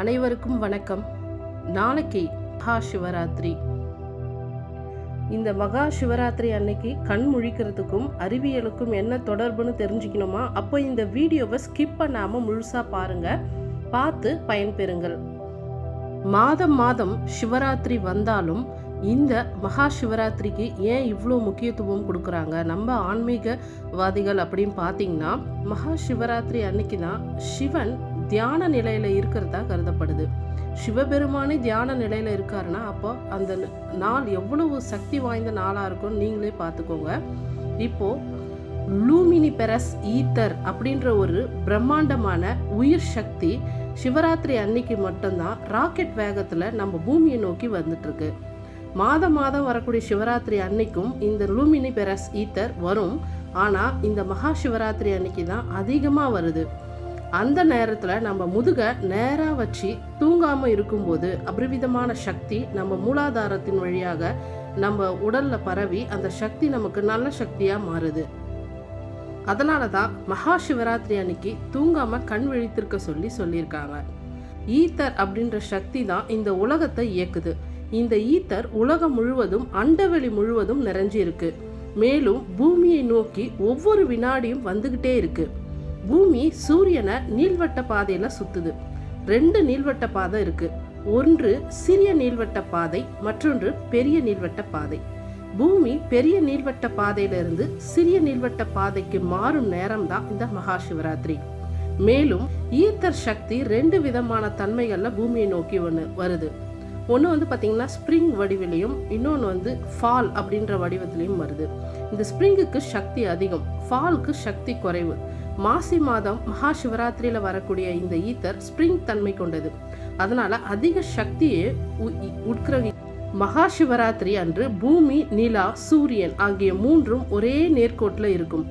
அனைவருக்கும் வணக்கம். நாளைக்கு மகா சிவராத்திரி. இந்த மகா சிவராத்திரி அன்னைக்கு கண் முழிக்கிறதுக்கும் அறிவியலுக்கும் என்ன தொடர்புன்னு தெரிஞ்சுக்கணுமா? அப்போ இந்த வீடியோவை ஸ்கிப் பண்ணாமல் முழுசாக பாருங்கள் பார்த்து பயன்பெறுங்கள். மாதம் மாதம் சிவராத்திரி வந்தாலும் இந்த மகா சிவராத்திரிக்கு ஏன் இவ்வளோ முக்கியத்துவம் கொடுக்குறாங்க? நம்ம ஆன்மீகவாதிகள் அப்படின்னு பார்த்தீங்கன்னா மகா சிவராத்திரி அன்னைக்கு தான் சிவன் தியான நிலையில இருக்கிறதா கருதப்படுது. சிவபெருமானே தியான நிலையில இருக்காருன்னா அப்போ அந்த நாள் எவ்வளவு சக்தி வாய்ந்த நாளா இருக்கும்னு நீங்களே பார்த்துக்கோங்க. இப்போ லூமினி பெரஸ் ஈத்தர் அப்படின்ற ஒரு பிரம்மாண்டமான உயிர் சக்தி சிவராத்திரி அன்னைக்கு மட்டும்தான் ராக்கெட் வேகத்தில் நம்ம பூமியை நோக்கி வந்துட்டுருக்கு. மாதம் மாதம் வரக்கூடிய சிவராத்திரி அன்னைக்கும் இந்த லூமினி பெரஸ் ஈத்தர் வரும். ஆனால் இந்த மகா சிவராத்திரி அன்னைக்கு தான் அதிகமாக வருது. அந்த நேரத்தில் நம்ம முதுகை நேராக வச்சு தூங்காமல் இருக்கும்போது அபரிவிதமான சக்தி நம்ம மூலாதாரத்தின் வழியாக நம்ம உடலில் பரவி அந்த சக்தி நமக்கு நல்ல சக்தியாக மாறுது. அதனால தான் மகா சிவராத்திரி அன்னைக்கு தூங்காமல் கண் விழித்திருக்க சொல்லி சொல்லியிருக்காங்க. ஈத்தர் அப்படின்ற சக்தி தான் இந்த உலகத்தை இயக்குது. இந்த ஈத்தர் உலகம் முழுவதும் அண்டவெளி முழுவதும் நிறைஞ்சு இருக்கு மேலும் பூமியை நோக்கி ஒவ்வொரு வினாடியும் வந்துக்கிட்டே இருக்குது பூமி சூரியனை நீள்வட்ட பாதையில் சுற்றுது ரெண்டு நீள்வட்ட பாதை இருக்குது ஒன்று சிறிய நீள்வட்ட பாதை மற்றொன்று பெரிய நீள்வட்ட பாதை. பூமி பெரிய நீள்வட்ட பாதையிலிருந்து சிறிய நீள்வட்ட பாதைக்கு மாறும் நேரம் தான் இந்த மகா சிவராத்திரி மேலும் ஈத்தர் சக்தி ரெண்டு விதமான தன்மைகளில் பூமியை நோக்கி ஒன்று வருது. ஒன்று வந்து பார்த்தீங்கன்னா ஸ்ப்ரிங் வடிவிலையும் இன்னொன்று வந்து ஃபால் அப்படின்ற வடிவத்திலையும் வருது. இந்த ஸ்ப்ரிங்குக்கு சக்தி அதிகம் ஃபால்க்கு சக்தி குறைவு. மாசி மாதம் மகா சிவராத்திரியில் வரக்கூடிய இந்த ஈத்தர் ஸ்ப்ரிங் தன்மை கொண்டது. அதனால அதிக சக்தியை உட்கிரகி மகா சிவராத்திரி அன்று பூமி நிலா சூரியன் ஆகிய மூன்றும் ஒரே நேர்கோட்டில் இருக்கும்.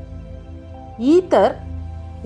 ஈத்தர்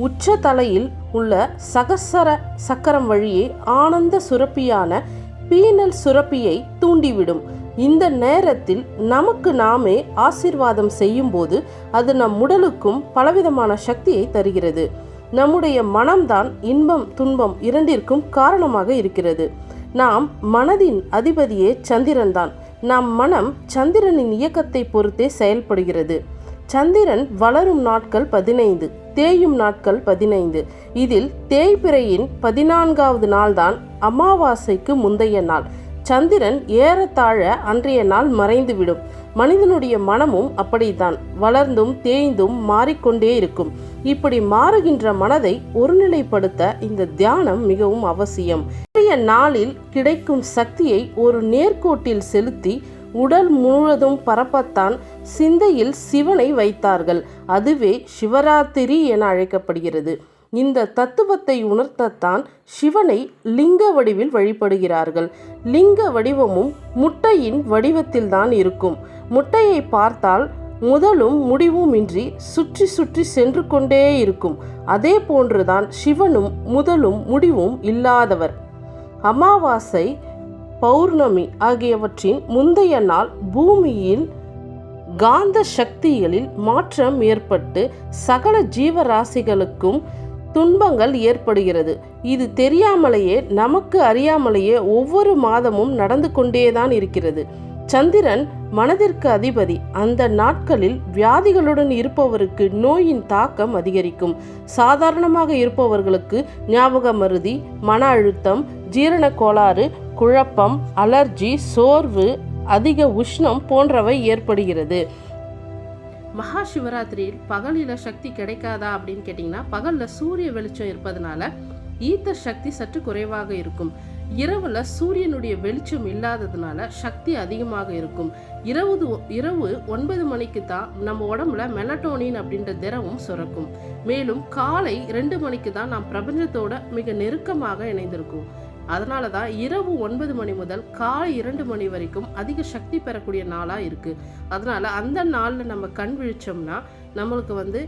உச்ச தலையில் உள்ள சகசர சக்கரம் வழியே ஆனந்த சுரப்பியான பீனல் சுரப்பியை தூண்டிவிடும். இந்த நேரத்தில் நமக்கு நாமே ஆசீர்வாதம் செய்யும்போது அது நம் உடலுக்கும் பலவிதமான சக்தியை தருகிறது. நம்முடைய மனம்தான் இன்பம் துன்பம் இரண்டிற்கும் காரணமாக இருக்கிறது. நாம் மனதின் அதிபதியே சந்திரன்தான். நம் மனம் சந்திரனின் இயக்கத்தை பொறுத்தே செயல்படுகிறது. சந்திரன் வளரும் நாட்கள் பதினைந்து தேயும் நாட்கள் பதினைந்து. இதில் தேய்பிறையின் பதினான்காவது நாள்தான் அமாவாசைக்கு முந்தைய நாள். சந்திரன் ஏறத்தாழ அன்றைய நாள் மறைந்துவிடும். மனிதனுடைய மனமும் அப்படித்தான். வளர்ந்தும் தேய்ந்தும் மாறிக்கொண்டே இருக்கும். இப்படி மாறுகின்ற மனதை ஒருநிலைப்படுத்த இந்த தியானம் மிகவும் அவசியம். இன்றைய நாளில் கிடைக்கும் சக்தியை ஒரு நேர்கோட்டில் செலுத்தி உடல் முழுவதும் பரப்பத்தான் சிந்தையில் சிவனை வைத்தார்கள். அதுவே சிவராத்திரி என அழைக்கப்படுகிறது. இந்த தத்துவத்தை உணர்த்தத்தான் சிவனை லிங்க வடிவில் வழிபடுகிறார்கள். லிங்க வடிவமும் முட்டையின் வடிவத்தில்தான் இருக்கும். முட்டையை பார்த்தால் முதலும் முடிவுமின்றி சுற்றி சுற்றி சென்று கொண்டே இருக்கும். அதே போன்றுதான் சிவனும் முதலும் முடிவும் இல்லாதவர். அமாவாசை பௌர்ணமி ஆகியவற்றின் முந்தைய நாள் பூமியில் காந்த சக்திகளில் மாற்றம் ஏற்பட்டு சகல ஜீவராசிகளுக்கும் துன்பங்கள் ஏற்படுகிறது. இது தெரியாமலேயே நமக்கு அறியாமலேயே ஒவ்வொரு மாதமும் நடந்து கொண்டேதான் இருக்கிறது. சந்திரன் மனதிற்கு அதிபதி. அந்த நாட்களில் வியாதிகளுடன் இருப்பவருக்கு நோயின் தாக்கம் அதிகரிக்கும். சாதாரணமாக இருப்பவர்களுக்கு ஞாபக மருதி மன அழுத்தம் ஜீரண கோளாறு குழப்பம் அலர்ஜி சோர்வு அதிக உஷ்ணம் போன்றவை ஏற்படுகிறது. மகா சிவராத்திரியில் பகலில் சக்தி கிடைக்காதா அப்படின்னு கேட்டிங்கன்னா பகலில் சூரிய வெளிச்சம் இருப்பதனால ஈத்த சக்தி சற்று குறைவாக இருக்கும். இரவில் சூரியனுடைய வெளிச்சம் இல்லாததுனால சக்தி அதிகமாக இருக்கும். இரவு இரவு ஒன்பது மணிக்கு தான் நம்ம உடம்புல மெலட்டோனின் அப்படின்ற திரவம் சுரக்கும். மேலும் காலை ரெண்டு மணிக்கு தான் நாம் பிரபஞ்சத்தோட மிக நெருக்கமாக இணைந்திருக்கும். அதனால தான் இரவு ஒன்பது மணி முதல் காலை இரண்டு மணி வரைக்கும் அதிக சக்தி பெறக்கூடிய நாளாக இருக்குது அதனால் அந்த நாளில் நம்ம கண் விழிச்சோம்னா நம்மளுக்கு வந்து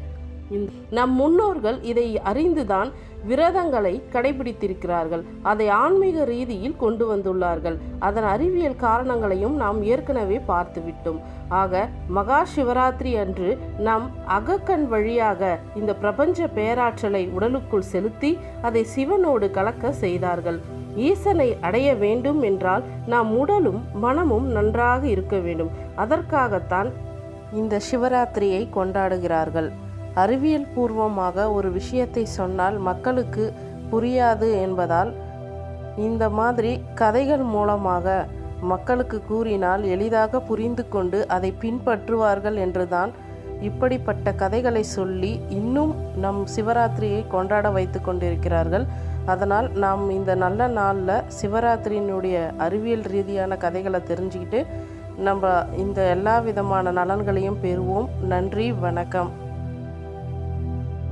நம் முன்னோர்கள் இதை அறிந்துதான் விரதங்களை கடைபிடித்திருக்கிறார்கள். அதை ஆன்மீக ரீதியில் கொண்டு வந்துள்ளார்கள். அதன் அறிவியல் காரணங்களையும் நாம் ஏற்கனவே பார்த்துவிட்டோம் ஆக மகா சிவராத்திரி அன்று நம் அகக்கண் வழியாக இந்த பிரபஞ்ச பேராற்றலை உடலுக்குள் செலுத்தி அதை சிவனோடு கலக்க செய்தார்கள். ஈசனை அடைய வேண்டும் என்றால் நாம் உடலும் மனமும் நன்றாக இருக்க வேண்டும். அதற்காகத்தான் இந்த சிவராத்திரியை கொண்டாடுகிறார்கள். அறிவியல் பூர்வமாக ஒரு விஷயத்தை சொன்னால் மக்களுக்கு புரியாது என்பதால் இந்த மாதிரி கதைகள் மூலமாக மக்களுக்கு கூறினால் எளிதாக புரிந்து கொண்டு அதை பின்பற்றுவார்கள் என்றுதான் இப்படிப்பட்ட கதைகளை சொல்லி இன்னும் நம் சிவராத்திரியை கொண்டாட வைத்து கொண்டிருக்கிறார்கள். அதனால் நாம் இந்த நல்ல நாளில் சிவராத்திரியினுடைய அறிவியல் ரீதியான கதைகளை தெரிஞ்சுக்கிட்டு நம்ம இந்த எல்லா விதமான நலன்களையும் பெறுவோம். நன்றி வணக்கம்.